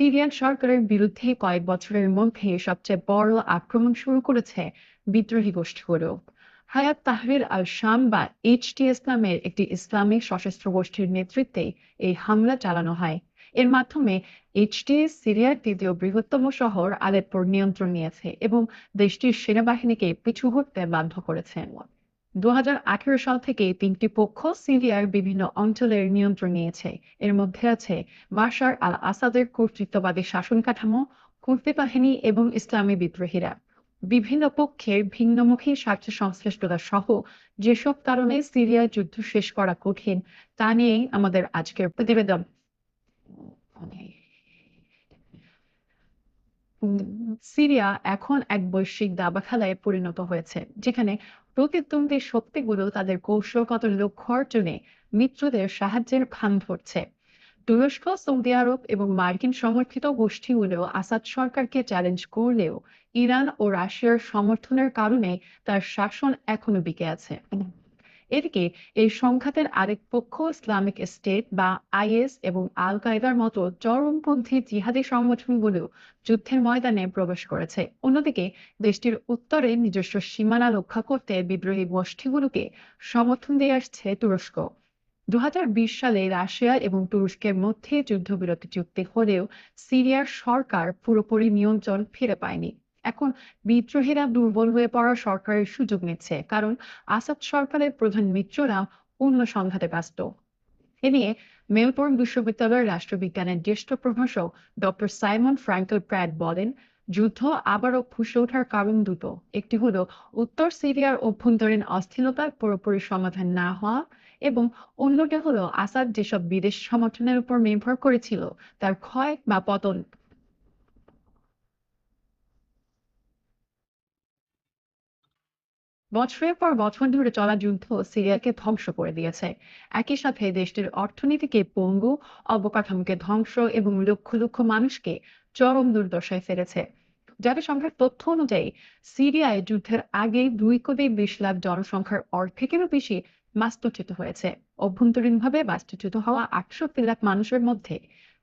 Syrian সরকারের বিরুদ্ধে কয়েক বছরের মধ্যে সবচেয়ে বড় আক্রমণ শুরু করেছে বিদ্রোহী গোষ্ঠীগুলো। হায়াত তাহরির আল শাম বা এইচটিএস নামের একটি ইসলামিক সশস্ত্র গোষ্ঠীর নেতৃত্বে এই হামলা চালানো হয়। এর মাধ্যমে এইচটিএস সিরিয়ার তৃতীয় বৃহত্তম শহর আলেপ্পোর নিয়ন্ত্রণ নিয়েছে এবং দেশটির সেনাবাহিনীকে পিছু হটতে বাধ্য করেছে। দু সাল থেকে তিনটি পক্ষ সিরিয়ার বিভিন্ন অঞ্চলের নিয়ন্ত্রণ নিয়েছে। এর মধ্যে আছে বাশার আল আসাদের কর্তৃত্ববাদী শাসন কাঠামো, কুর্দি বাহিনী এবং ইসলামী বিদ্রোহীরা। বিভিন্ন পক্ষের ভিন্নমুখী স্বার্থ সংশ্লিষ্টতা সহ যেসব কারণে সিরিয়ার যুদ্ধ শেষ করা কঠিন, তা নিয়েই আমাদের আজকের প্রতিবেদন। সিরিয়া এখন এক বৈশ্বিক দাবা খেলায় পরিণত হয়েছে, যেখানে প্রতিদ্বন্দ্বী শক্তিগুলো তাদের কৌশলগত লক্ষ্য অর্জনে মিত্রদের সাহায্যের ভান ধরছে। তুরস্ক, সৌদি আরব এবং মার্কিন সমর্থিত গোষ্ঠীগুলো আসাদ সরকারকে চ্যালেঞ্জ করলেও ইরান ও রাশিয়ার সমর্থনের কারণে তার শাসন এখনও বিকে আছে। এদিকে, এই সংঘাতের আরেক পক্ষ, ইসলামিক স্টেট বা আইএস এবং আল কায়দার মতো চরমপন্থী জিহাদি সংগঠনগুলো যুদ্ধের ময়দানে প্রবেশ করেছে। অন্যদিকে, দেশটির উত্তরে নিজস্ব সীমানা রক্ষা করতে বিদ্রোহী গোষ্ঠীগুলোকে সমর্থন দিয়ে আসছে তুরস্ক। দু হাজার বিশ সালে রাশিয়া এবং তুরস্কের মধ্যে যুদ্ধবিরতি চুক্তি হলেও সিরিয়ার সরকার পুরোপুরি নিয়ন্ত্রণ ফিরে পায়নি। এখন বিদ্রোহীরা দুর্বল হয়ে পড়ার সরকারের সুযোগ নিচ্ছে, কারণ আসাদ সরকারের প্রধান মিত্ররা অন্য সংঘাতে ব্যস্ত। এ নিয়ে মেলবোর্ন বিশ্ববিদ্যালয়ের রাষ্ট্রবিজ্ঞানের জ্যেষ্ঠ প্রভাষক ডক্টর সাইমন ফ্রাঙ্কল প্র্যাট বলেন, যুদ্ধ আবারও ফুসে ওঠার কারণ দুটো। একটি হলো, উত্তর সিরিয়ার অভ্যন্তরীণ অস্থিরতার পুরোপুরি সমাধান না হওয়া এবং অন্যটি হলো, আসাদ যেসব বিদেশ সমর্থনের উপর নির্ভর করেছিল, তার ক্ষয় বা পতন। বছরের পর বছর ধরে চলা যুদ্ধ সিরিয়াকে ধ্বংস করে দিয়েছে। একই সাথে দেশটির অর্থনীতিকে পঙ্গু, অবকাঠামোকে ধ্বংস এবং লক্ষ লক্ষ মানুষকে চরম দুর্দশায় ফেলেছে। জাতিসংঘের তথ্য অনুযায়ী, সিরিয়ায় যুদ্ধের আগে দুই কোটি বিশ লাখ জনসংখ্যার অর্ধেকেরও বেশি বাস্তুচ্যুত হয়েছে। অভ্যন্তরীণভাবে বাস্তুচ্যুত হওয়া আটষট্টি লাখ মানুষের মধ্যে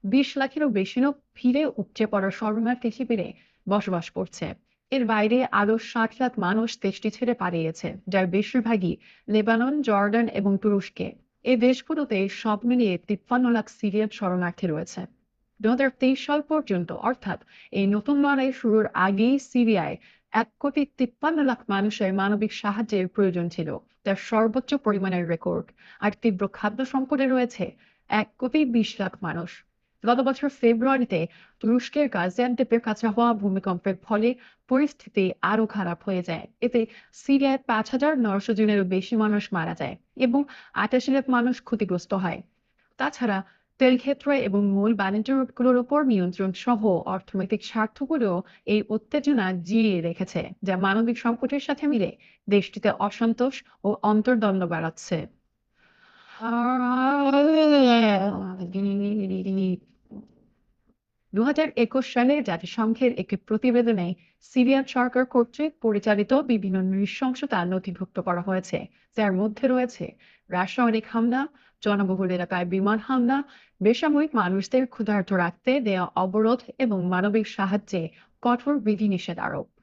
বিশ লাখেরও বেশি লোক ফিরে উপচে পড়া শরণার্থী শিবিরে বসবাস করছে। এর বাইরে আরও ষাট লাখ মানুষ দেশটি ছেড়ে পালিয়েছে, যার বেশিরভাগই লেবানন, জর্ডান এবং তুরস্কে। এই দেশগুলোতে সব মিলিয়ে তিপ্পান্ন লাখ সিরিয়ান শরণার্থী রয়েছে। দু হাজার তেইশ সাল পর্যন্ত, অর্থাৎ এই নতুন লড়াই শুরুর আগেই সিরিয়ায় এক কোটি তিপ্পান্ন লাখ মানুষের মানবিক সাহায্যের প্রয়োজন ছিল তার সর্বোচ্চ পরিমাণের রেকর্ড। আর তীব্র খাদ্য সংকটে রয়েছে এক কোটি বিশ লাখ মানুষ। গত বছর ফেব্রুয়ারিতে তুরস্কের গাজিয়ান্টেপের কাছে হওয়া ভূমিকম্পের ফলে পরিস্থিতি আরও খারাপ হয়ে যায়। এতে সিরিয়ায় পাঁচ হাজার নয়শো জনেরও বেশি মানুষ মারা যায় এবং আঠাশি লাখ মানুষ ক্ষতিগ্রস্ত হয়। তাছাড়া তেল ক্ষেত্র এবং মূল বাণিজ্য রুটগুলোর উপর নিয়ন্ত্রণ সহ অর্থনৈতিক স্বার্থগুলো এই উত্তেজনা জিয়ে রেখেছে, যা মানবিক সংকটের সাথে মিলে দেশটিতে অসন্তোষ ও অন্তর্দ্বন্দ্ব বাড়াচ্ছে। দু সালে জাতিসংঘের একটি প্রতিবেদনে সিরিয়ান সরকার কর্তৃক পরিচালিত বিভিন্ন নৃশংসতা নথিভুক্ত করা হয়েছে, যার মধ্যে রয়েছে রাসায়নিক হামলা, জনবহুল এলাকায় বিমান হামলা, বেসামরিক মানুষদের ক্ষুধার্ত রাখতে দেয়া অবরোধ এবং মানবিক সাহায্যে কঠোর বিধিনিষেধ আরোপ।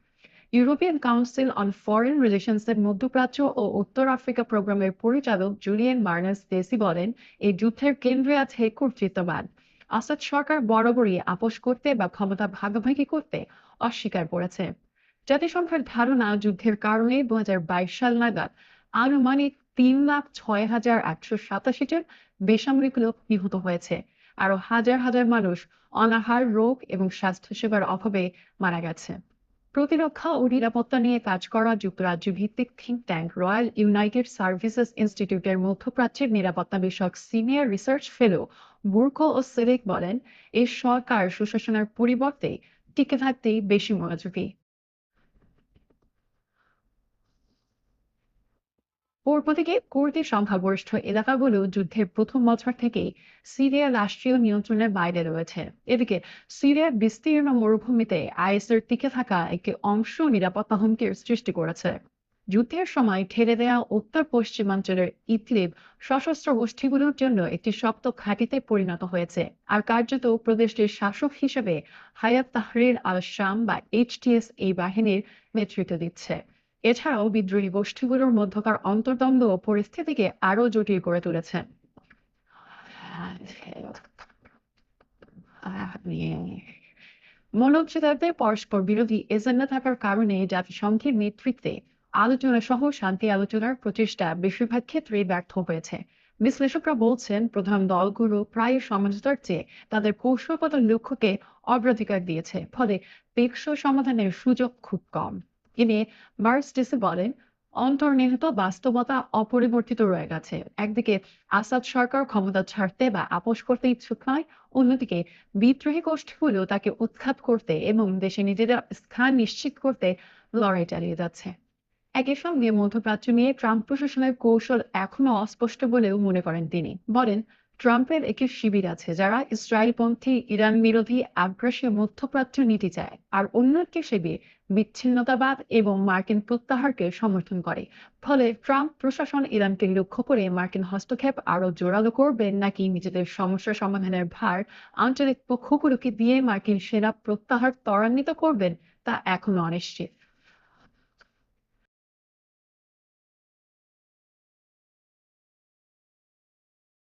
European Council on Foreign Relations এর মধ্যপ্রাচ্য ও উত্তর আফ্রিকা প্রোগ্রামের পরিচালক জুলিয়ান মার্নাস দেসি বলেন, এই যুদ্ধের কেন্দ্রে আছে কর্তৃত্ববাদ আসাদ সরকার বরাবরই আপোষ করতে বা ক্ষমতা ভাগাভাগি করতে অস্বীকার করেছে। জাতিসংঘের ধারণা, যুদ্ধের কারণে দু হাজার বাইশ সাল নাগাদ আনুমানিক তিন লাখ ছয় হাজার আটশো সাতাশি জন বেসামরিক লোক নিহত হয়েছে। আরও হাজার হাজার মানুষ অনাহার, রোগ এবং স্বাস্থ্যসেবার অভাবে মারা গেছে। প্রতিরক্ষা ও নিরাপত্তা নিয়ে কাজ করা যুক্তরাজ্য ভিত্তিক think tank Royal United Services ইনস্টিটিউটের মধ্যপ্রাচ্যের নিরাপত্তা বিষয়ক সিনিয়র রিসার্চ ফেলো বুর্কো ও সেরেক বলেন এই সরকার সুশাসনের পরিবর্তে টিকে থাকতেই বেশি মনোযোগী। পূর্ব দিকে কুর্দি সংখ্যাগরিষ্ঠ এলাকাগুলো যুদ্ধের প্রথম বছর থেকেই সিরিয়ার রাষ্ট্রীয় নিয়ন্ত্রণের বাইরে রয়েছে। এদিকে সিরিয়ার বিস্তীর্ণ মরুভূমিতে আইএসের টিকে থাকা একটি অংশ নিরাপত্তা হুমকির সৃষ্টি করেছে। যুদ্ধের সময় ঠেলে দেওয়া উত্তর পশ্চিমাঞ্চলের ইতলিব সশস্ত্র গোষ্ঠীগুলোর জন্য একটি শক্ত ঘাঁটিতে পরিণত হয়েছে আর কার্যত প্রদেশটির শাসক হিসেবে হায়াত তাহরির আল শাম বা এইচটিএস এই বাহিনীর নেতৃত্ব দিচ্ছে। এছাড়াও বিদ্রোহী গোষ্ঠীগুলোর মধ্যকার অন্তর্দ্বন্দ্ব পরিস্থিতিকে আরও জটিল করে তুলেছে। মনোচ্ছেদাদের পরস্পর বিরোধী এজেন্ডা থাকার কারণে জাতিসংঘের নেতৃত্বে আলোচনা সহ শান্তি আলোচনার প্রচেষ্টা বেশিরভাগ ক্ষেত্রেই ব্যর্থ হয়েছে। বিশ্লেষকরা বলছেন, প্রধান দলগুলো প্রায় সমঝোতার চেয়ে তাদের কৌশলগত লক্ষ্যকে অগ্রাধিকার দিয়েছে, ফলে টেকসই সমাধানের সুযোগ খুব কম। এ নিয়ে মার্স ডিসে বলেন অন্তর্নিহিত বাস্তবতা অপরিবর্তিত রয়ে গেছে। একদিকে আসাদ সরকার ক্ষমতা ছাড়তে বা আপোষ করতে ইচ্ছুক নয়, অন্যদিকে বিদ্রোহী গোষ্ঠীগুলো তাকে উৎখাত করতে এবং দেশে নিজেদের স্থান নিশ্চিত করতে লড়াই চালিয়ে যাচ্ছে। একই সঙ্গে মধ্যপ্রাচ্য নিয়ে ট্রাম্প প্রশাসনের কৌশল এখনও অস্পষ্ট বলেও মনে করেন তিনি। বলেন ট্রাম্পের একটি শিবির আছে যারা ইসরায়েলপন্থী ইরান বিরোধী আগ্রাসী মধ্যপ্রাচ্য নীতি চায় আর অন্য একটি শিবির বিচ্ছিন্নতাবাদ এবং মার্কিন প্রত্যাহারকে সমর্থন করে। ফলে ট্রাম্প প্রশাসন ইরানকে লক্ষ্য করে মার্কিন হস্তক্ষেপ আরও জোরালো করবেন নাকি নিজেদের সমস্যা সমাধানের ভার আঞ্চলিক পক্ষগুলোকে দিয়ে মার্কিন সেনা প্রত্যাহার ত্বরান্বিত করবেন তা এখনও অনিশ্চিত।